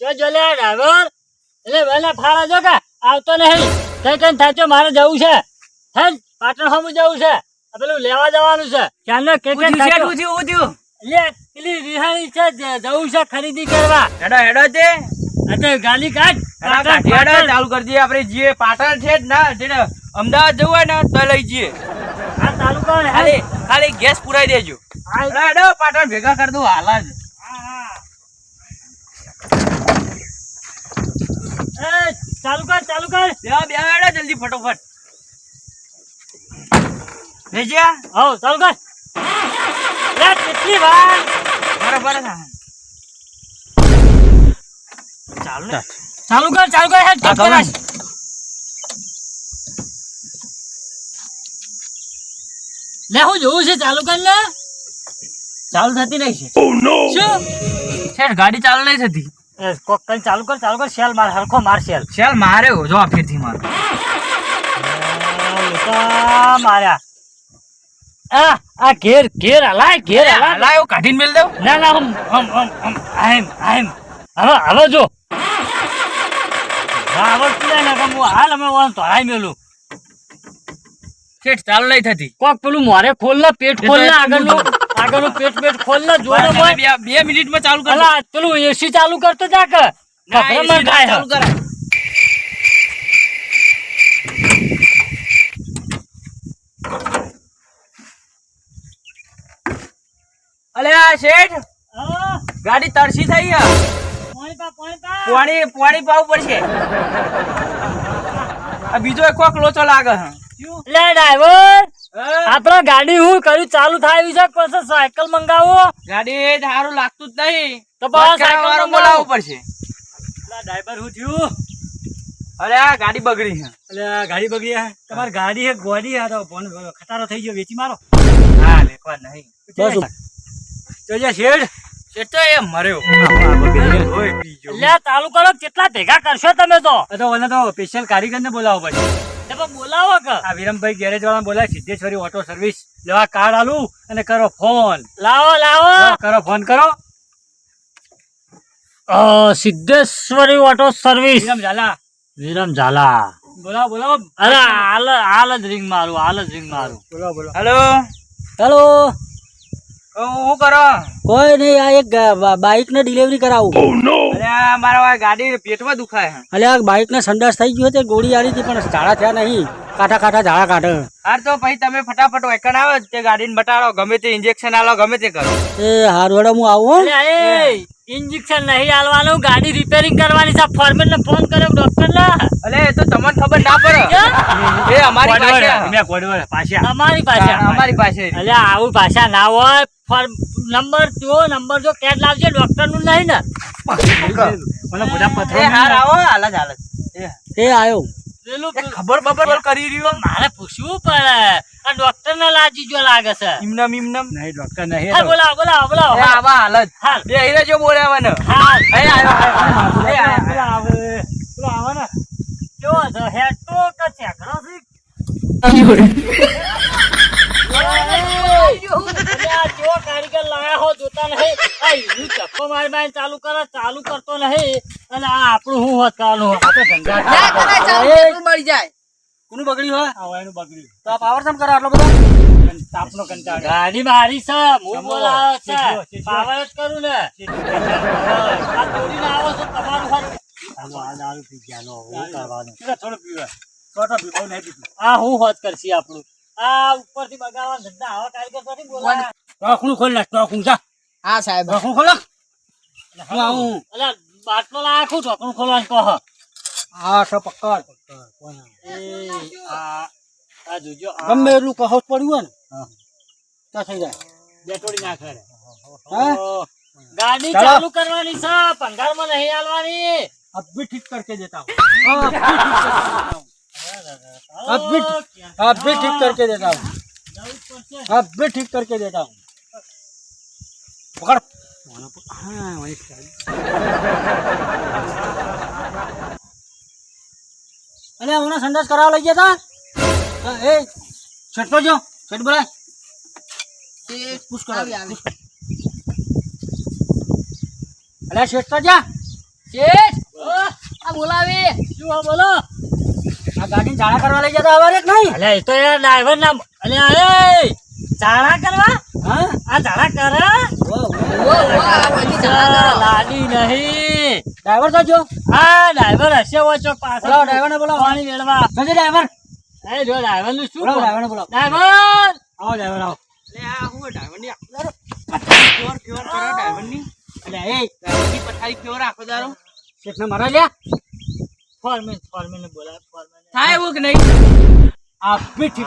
જો જો લે ડ્રાઈવર એટલે વેલા ફાળા જો કે આવતો નહીં. કઈ કઈ થાચો મારે જવું છે. હે પાટણ હમું જવું છે. પેલું લેવા જવાનું છે. ક્યાંનો કે કે થાચો. ઊંધ્યું, ઊંધ્યું. લે પેલી રિહાણી છે જવું છે ખરીદી કરવા. હેડો હેડો તે. અત્યારે ગાલી કાઢ. હેડો, પાટણ, કાઢી હેડો, પાટણ. ચાલુ કરી દઈએ આપણે. જઈએ પાટણ છે ના છે અમદાવાદ જવું હોય ને તો લઈ જઈએ. આ ચાલુ કર ખાલી ખાલી ગેસ પુરાઈ દેજો. હેડો હેડો પાટણ ભેગા કરી દઉં હાલ જ હા, હા. એ, ચાલુ કર ચાલુ કર. બે બે હેડો જલ્દી ફટોફટ. ભેજ્યા હો ચાલુ કર. લે કેટલી વાર? બરાબર ચાલુ ચાલુ કર ચાલુ કર હેડ કર લે હું જોવું છે ચાલુ કર ને. ચાલુ થતી નહીં છે. શું? શેઠ ગાડી ચાલુ નહીં થતી. કોક કઈ ચાલુ કર ચાલુ કર શેલ માર હરખો માર શેલ. શેલ મારે હો, જો આ ફેરથી માર. માર્યા. આ આ ઘેર ઘેર હલાય ઘેર હલાય. હાલા એવું કાઢીને મેલ દઉં. ના ના હમ હમ હમ હમ આમ આમ હવે હવે જો. હા આવડતું ને હું હાલ અમે વાળા તોડાઈ મેલું. શેઠ ચાલુ નહીં થતી. કોક પેલું મોરે ખોલ ને પેટ ખોલ ને આગળનું. આગળનું પેટ પેટ ખોલ ને જોડે તમે બે મિનિટમાં ચાલુ કરી. અલા પેલું એસી ચાલુ કરતો જા કે. AC થાય ચાલુ કરાય. અલે આ શેઠ હા, ગાડી તરસી થઈ છે પાણી પાણી પાવું પડશે. આ બીજો એક કોક લોચો લાગે લે ડ્રાઈવર. હા? આપડે ગાડી હું કર્યું? ચાલુ થાય છે પછી સાયકલ મંગાવો? ગાડી સારું લાગતું જ નહીં. તો બસ સાયકલ. બોલાવવું પડશે. લા ડ્રાઈવર હું થયું? અરે આ ગાડી બગડી છે. અરે આ ગાડી બગડી છે. તમારી ગાડી એક ગોડી આ તો ફોન ખટારો થઈ ગયો. વેચી મારો. હા લેખવા નહીં. બસ. જોજે શેડ? શેઠ તો એ મર્યો. ઓય લે ચાલુ કરો કેટલા ભેગા કરશો તમે તો? તો ઓને તો સ્પેશિયલ કારીગર ને બોલાવો પછી તમે બોલાવો કે. આ વિરમભાઈ ગેરેજ વાળા બોલાય સિદ્ધેશ્વરી ઓટો સર્વિસ લેવા કાર્ડ આલું અને કરો ફોન લાવો લાવો. કરો ફોન કરો. Siddheshwari auto service Viram Jhala. વિરમ ઝાલા. બોલાવો બોલાવો. અરે હાલ હાલ જ રિંગ મારું હાલ જ રિંગ મારું. બોલો બોલો હેલો હેલો હું કરો? કોઈ નહીં આ એક બાઇક ને ડિલિવરી કરાવું. અરે આ મારા ગાડી પેટમાં દુખાય છે બાઇક ને સંડાસ થઈ ગયો તે ગોળી હતી પણ ઝાડા થયા નહીં. કાંઠા કાંઠા ઝાડા કાઢે. હાર તો પછી તમે ફટાફટ વેકણ આવો તે ગાડીને બટાડો ગમે તે ઇન્જેક્શન આલો ગમે તે કરો. એ હારું હું આવું હો. એ. ઇન્જેક્શન નહીં આલવાનું ગાડી રિપેરિંગ કરવાની છે. ફોર્મેટ ને ફોન કર્યો ડોક્ટર ને? અલે એ તો તમને ખબર ના પડે. એ અમારી પાસે. અમારી પાસે. અમારી પાસે. અલે આવું પાછા ના હોય. ફોર્મ નંબર જો નંબર જો કેટ લાવજે ડોક્ટરનું. નહીં ને એ હાર આવો હાલ જ હાલ એ. એ આયો. પેલું ખબર બબર કરી રહ્યો. મારે પૂછવું પડે. ડોક્ટર ને લાજી જો લાગે છે. ઇમનમ ઇમનમ. હા બોલાવો બોલાવો એ હા આવા હાલ જ. હાલ બે હીરે જો બોલાવે ને હાલ એ આવ્યો. એ આવે પેલા આવે ને. જો છે હેઠો કે ચેકડો છે અરે આ કેવો કારીગર લાયા હો જોતા નહીં. આ ઈનું ચપ્પો મારી મારી ચાલુ કરે ચાલુ કરતો નહીં. અને આ આપણું શું હોત કાનું મળી ધંધા કોનું બગડ્યું હોય આવા એનું બગડ્યું. તો આ પાવર સમ કરો આટલો બધો? તાપનો કંટાળો. ગાડી મારી છે હું બોલાવે છે. પાવર જ કરું ને. આ દોડીને આવો છો તમારું હાથ આ હું હોત કરશી આપણું. આ ઉપરથી બગાડવા ધંધા આવા કારીગર પરથી બોલાવે ટોકણું ખોલ ટોકણું જા. હા સાહેબ. ટોકણું ખોલો હું આવું. અલા બાટલો લાખું ઢોકણું ખોલવાનું કહો. હા સો પકડ. એ આ આ જોજો આ ગમે એટલું કહો પડ્યું હોય ને તો થઈ જાય બેટોડી નાખે રે. હા? ઓહો. ગાડી ચાલો. ચાલુ કરવાની છે પંગારમાં નહીં આલવાની अब भी ठीक करके देता हूँ अब भी अब भी ठीक करके देता हूँ अब भी ठीक करके देता हूँ पकड़ हाँ वही અને હમણાં સંડાસ કરાવવા લઈ ગયા હતા એ છઠ પર જો છઠ બોલાય. પુશ કરો. અલ્યા શેઠ પર જા. શેઠ આ બોલાવે. શું બોલો. આ ગાડી જાળા કરવા લઈ જતા હવે નહીં? અલ્યા તો ડ્રાઈવર ના અલ્યા ઝાડા કરવા? હા? આ ઝાડા કરે? લાડી નહીં. ડ્રાઈવર તો જો. હા ડ્રાઈવર હશે ઓછો પાછળ ડ્રાઈવર ને બોલાવો. પાણી વેળવા જજે ડ્રાઈવર. એ જો ડ્રાઈવરનું શું ડ્રાઈવર ને બોલાવો. ડ્રાઈવર! આવો ડ્રાઈવર આવો. લે આ હું ડ્રાઈવરની આખો પ્યોર પ્યોર કરો ડ્રાઈવરની એટલે એ. ઠીક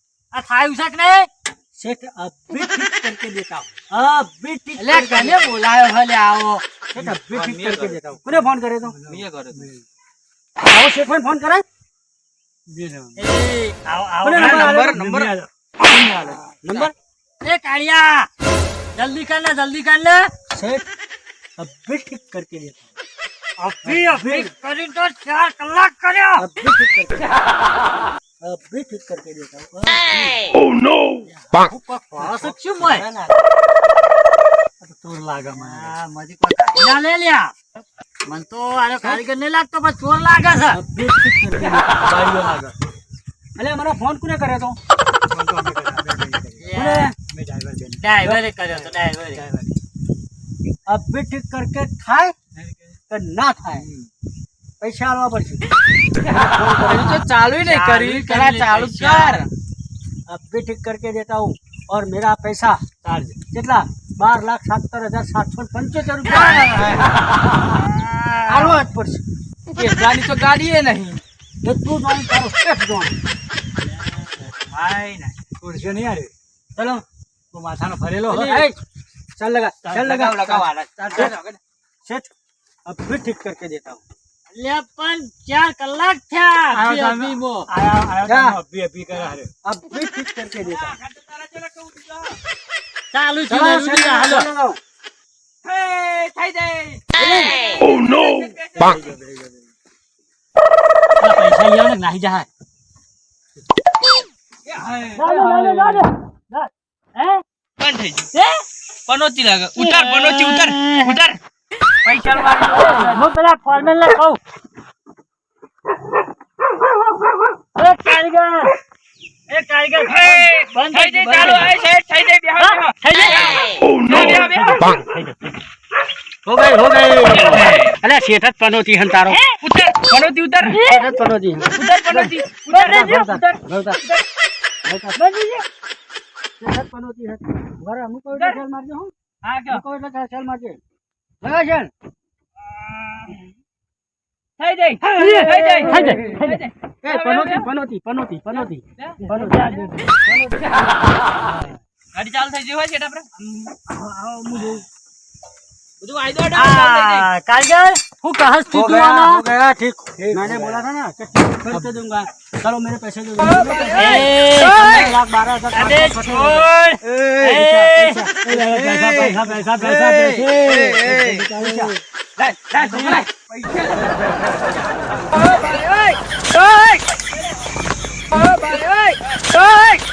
આ થાય ઉસક ને શેઠ અભી ઠીક કરકે દેતા હું. અભી ઠીક એટલે કને બોલાયો હલે આવો. શેઠ અભી ઠીક કરકે દેતા હું. કોને ફોન કરે તો? મેં કરે તો. આવો શેઠ ફોન કરાય. બે નંબર નંબર નંબર નંબર એ કાળિયા. જલ્દી કર લે જલ્દી કર લે શેઠ અભી ઠીક કરકે દેતા અભી અભી કરી તો ચાર કલાક કર્યા. અભી ઠીક કરકે भी ठीक करके देता हूँ ફોસ શું મોય ना, ना, ચોર લાગે મને હા મજી કોઈ કાઢી ના લે લ્યા મન તો આનો કારીગર નહીં લાગતો પણ ચોર લાગે છે अब भी ठीक करके देता हूँ गाड़ियों लागा अरे हमारा फोन कोने करे तो कोने ડ્રાઈવરે કર્યો તો ડ્રાઈવરે अब भी ठीक करके थाय કે ના થાય પૈસા આલવા પડશે હજુ તો ચાલુ ય નહીં ચાલુ કર્યું કરી પેલા લે ચાલુ પૈસા. કર अब भी ठीक करके देता हूँ और मेरा पैसा ચાર્જ કેટલા બાર લાખ સત્તર હજાર સાતસો પંચોતેર રૂપિયા આલવા જ પડશે એટલાની તો ગાડી એ નહીં એ તું જોઈ તારો શેઠ જોઈ હાય ના ખુરશીઓ નહીં આરે ચલો તું માથાનો ફરેલો હો. ए, चल लगा चल लगा લગાવ લગાવ આલા. सेठ सेठ अब भी ठीक करके देता हूँ લે પણ ચાર કલાક થયા. અભી મો. આયા oh પનોતી લાગે. ઉતાર પનોતી ઉતાર ઉતાર. પૈસા વાળી હું પેલા ફોરમેન ને કહું એ કારીગર એ કારીગર બંધ થઈ થઈ જાય ચાલુ આય સાહેબ થઈ જાય બેહો બેહો. થઈ જાય બેહો, બેહો. हो गई हो गई अरे सेठ જ પનોતી હન તારો ઉતાર પનોતી ઉતાર સેઠ જ પનોતી હન. ઉતાર પનોતી ઉતાર ભરતા, ઉતાર ભરતા, ભરતા. સેઠ જ પનોતી હન. ભરે, હું કહું એટલે છેલ મારજો હો. હા હું કયો કહું એટલે છેલ મારજે. લગા છેલ. થઈ જાય થઈ જાય થઈ જાય, થઈ જાય એ, પનોતી, પનોતી, પનોતી, પનોતી. પનોતી. ગાડી ચાલુ થઈ ગઈ હોય છે આપણે બધું વાયદો અડાડો, ચાલુ થઈ જાય. આ કારીગર હું કહસ हो તું गया, આનો हो गया, ठीक मैंने बोला था ना कि ठीक करके दूंगा चलो मेरे पैसे दे दो ए, पंद्रह लाख बारह हजार અરે पाँच सौ છોડ पैसा पैसा पैसा पैसा पैसा पैसा લાય, લાય, લાય. પૈસા